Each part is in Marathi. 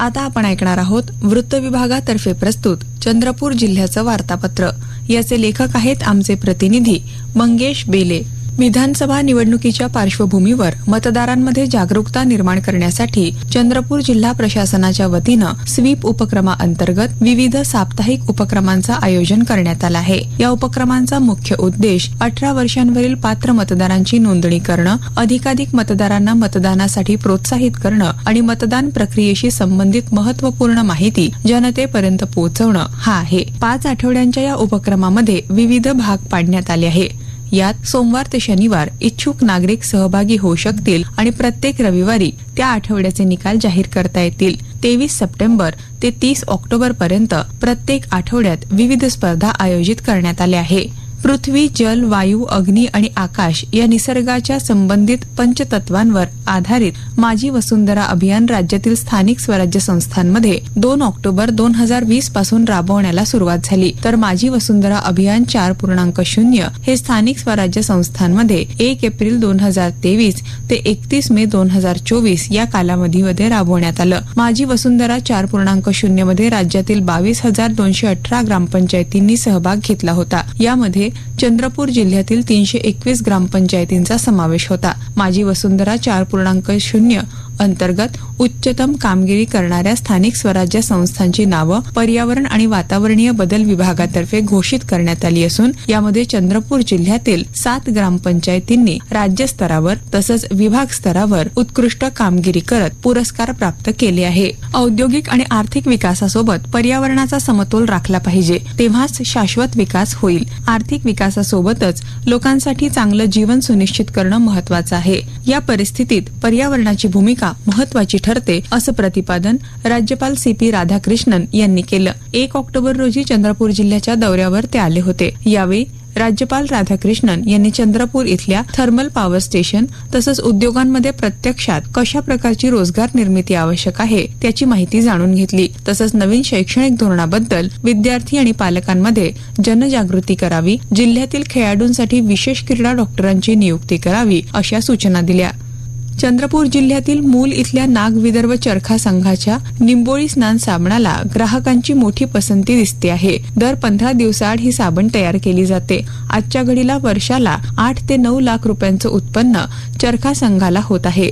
आता आपण ऐकणार आहोत वृत्त विभागातर्फे प्रस्तुत चंद्रपूर जिल्ह्याचं वार्तापत्र. याचे लेखक आहेत आमचे प्रतिनिधी मंगेश बेले. विधानसभा निवडणुकीच्या पार्श्वभूमीवर मतदारांमध्ये जागरूकता निर्माण करण्यासाठी चंद्रपूर जिल्हा प्रशासनाच्या वतीनं स्वीप उपक्रमाअंतर्गत विविध साप्ताहिक उपक्रमांचं आयोजन करण्यात आलं आहे. या उपक्रमांचा मुख्य उद्देश अठरा वर्षांवरील पात्र मतदारांची नोंदणी करणं अधिकाधिक मतदारांना मतदानासाठी प्रोत्साहित करणं आणि मतदान प्रक्रियेशी संबंधित महत्त्वपूर्ण माहिती जनतेपर्यंत पोहोचवणं हा आहे. पाच आठवड्यांच्या या उपक्रमामध्ये विविध भाग पाडण्यात आले आहे यात सोमवार ते शनिवार इच्छुक नागरिक सहभागी होऊ शकतील आणि प्रत्येक रविवारी त्या आठवड्याचे निकाल जाहीर करता येतील. तेवीस सप्टेंबर ते तीस ऑक्टोबर पर्यंत प्रत्येक आठवड्यात विविध स्पर्धा आयोजित करण्यात आल्या आहे. पृथ्वी जल वायू अग्नी आणि आकाश या निसर्गाच्या संबंधित पंचतत्वांवर आधारित माझी वसुंधरा अभियान राज्यातील स्थानिक स्वराज्य संस्थांमध्ये दोन ऑक्टोबर दोन हजार वीसपासून राबवण्याला सुरुवात झाली. तर माझी वसुंधरा अभियान चार पूर्णांक शून्य हे स्थानिक स्वराज्य संस्थांमध्ये एक एप्रिल दोन हजार तेवीस ते एकतीस मे दोन हजार चोवीस या कालावधीमध्ये राबवण्यात आलं. माझी वसुंधरा चार पूर्णांक शून्यमध्ये राज्यातील बावीस हजार दोनशे अठरा ग्रामपंचायतींनी सहभाग घेतला होता. यामध्ये चंद्रपूर जिल्ह्यातील तीनशे एकवीस ग्रामपंचायतींचा समावेश होता. माझी वसुंधरा चार पूर्णांक शून्य अंतर्गत उच्चतम कामगिरी करणाऱ्या स्थानिक स्वराज्य संस्थांची नावं पर्यावरण आणि वातावरणीय बदल विभागातर्फे घोषित करण्यात आली असून यामध्ये चंद्रपूर जिल्ह्यातील सात ग्रामपंचायतींनी राज्यस्तरावर तसंच विभाग स्तरावर उत्कृष्ट कामगिरी करत पुरस्कार प्राप्त केले आहे. औद्योगिक आणि आर्थिक विकासासोबत पर्यावरणाचा समतोल राखला पाहिजे. तेव्हाच शाश्वत विकास होईल. आर्थिक विकासासोबतच लोकांसाठी चांगलं जीवन सुनिश्चित करणं महत्वाचं आहे. या परिस्थितीत पर्यावरणाची भूमिका महत्वाची ठरते असं प्रतिपादन राज्यपाल सी पी राधाकृष्णन यांनी केलं. एक ऑक्टोबर रोजी चंद्रपूर जिल्ह्याच्या दौऱ्यावर ते आले होते. यावेळी राज्यपाल राधाकृष्णन यांनी चंद्रपूर इथल्या थर्मल पॉवर स्टेशन तसंच उद्योगांमध्ये प्रत्यक्षात कशा प्रकारची रोजगार निर्मिती आवश्यक आहे त्याची माहिती जाणून घेतली. तसंच नवीन शैक्षणिक धोरणाबद्दल विद्यार्थी आणि पालकांमध्ये जनजागृती करावी जिल्ह्यातील खेळाडूंसाठी विशेष क्रीडा डॉक्टरांची नियुक्ती करावी अशा सूचना दिल्या. चंद्रपूर जिल्ह्यातील मूल इथल्या नाग विदर्भ चरखा संघाच्या निंबोळी स्नान साबणाला ग्राहकांची मोठी पसंती दिसते आहे. दर पंधरा दिवसाआड ही साबण तयार केली जाते. आजच्या घडीला वर्षाला आठ ते नऊ लाख रुपयांचं उत्पन्न चरखा संघाला होत आहे.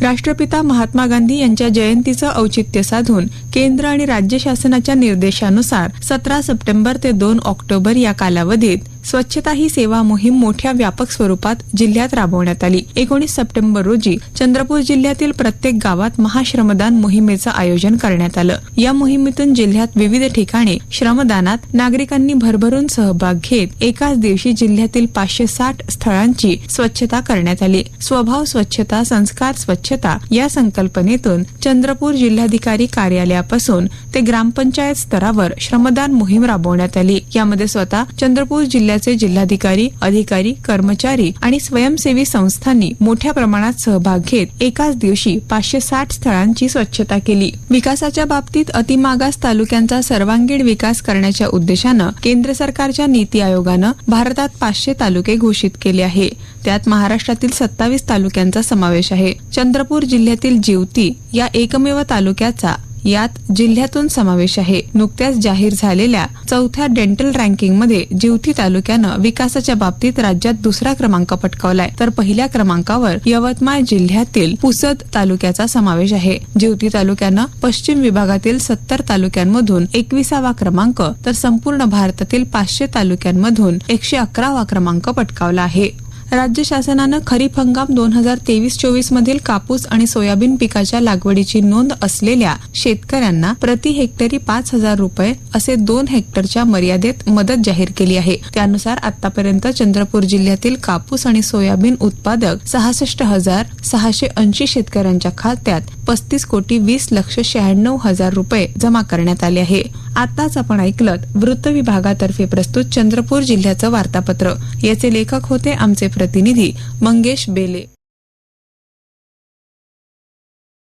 राष्ट्रपिता महात्मा गांधी यांच्या जयंतीचं औचित्य साधून केंद्र आणि राज्य शासनाच्या निर्देशानुसार सतरा सप्टेंबर ते दोन ऑक्टोबर या कालावधीत स्वच्छता ही सेवा मोहीम मोठ्या व्यापक स्वरूपात जिल्ह्यात राबवण्यात आली. एकोणीस सप्टेंबर रोजी चंद्रपूर जिल्ह्यातील प्रत्येक गावात महाश्रमदान मोहिमेचं आयोजन करण्यात आलं. या मोहिमेतून जिल्ह्यात विविध ठिकाणी श्रमदानात नागरिकांनी भरभरून सहभाग घेत एकाच दिवशी जिल्ह्यातील पाचशे साठ स्थळांची स्वच्छता करण्यात आली. स्वभाव स्वच्छता संस्कार स्वच्छता या संकल्पनेतून चंद्रपूर जिल्हाधिकारी कार्यालयापासून ते ग्रामपंचायत स्तरावर श्रमदान मोहीम राबवण्यात आली. यामध्ये स्वतः चंद्रपूर जिल्ह्याचे जिल्हाधिकारी अधिकारी कर्मचारी आणि स्वयंसेवी संस्थांनी मोठ्या प्रमाणात सहभाग घेत एकाच दिवशी पाचशे साठ स्थळांची स्वच्छता केली. विकासाच्या बाबतीत अतिमागास तालुक्यांचा सर्वांगीण विकास करण्याच्या उद्देशानं केंद्र सरकारच्या नीती आयोगानं भारतात पाचशे तालुके घोषित केले आहे. त्यात महाराष्ट्रातील सत्तावीस तालुक्यांचा समावेश आहे. चंद्रपूर जिल्ह्यातील जिवती या एकमेव तालुक्याचा यात जिल्ह्यातून समावेश आहे. नुकत्याच जाहीर झालेल्या चौथ्या डेंटल रँकिंगमध्ये जिवती तालुक्यानं विकासाच्या बाबतीत राज्यात दुसरा क्रमांक पटकावलाय. तर पहिल्या क्रमांकावर यवतमाळ जिल्ह्यातील पुसद तालुक्याचा समावेश आहे. जिवती तालुक्यानं पश्चिम विभागातील सत्तर तालुक्यांमधून एकविसावा क्रमांक तर संपूर्ण भारतातील पाचशे तालुक्यांमधून एकशे अकरावा क्रमांक पटकावला आहे. राज्य शासनानं खरीप हंगाम दोन हजार तेवीस चोवीस मधील कापूस आणि सोयाबीन पिकाच्या लागवडीची नोंद असलेल्या शेतकऱ्यांना प्रति हेक्टरी पाच हजार रुपये असे दोन हेक्टरच्या मर्यादेत मदत जाहीर केली आहे. त्यानुसार आतापर्यंत चंद्रपूर जिल्ह्यातील कापूस आणि सोयाबीन उत्पादक सहासष्ट हजार सहाशे ऐंशी शेतकऱ्यांच्या खात्यात पस्तीस कोटी वीस लक्ष शहाण्णव हजार रुपये जमा करण्यात आले आहे. आताच आपण ऐकलत वृत्त विभागातर्फे प्रस्तुत चंद्रपूर जिल्ह्याचं वार्तापत्र. याचे लेखक होते आमचे प्रतिनिधी मंगेश बेले.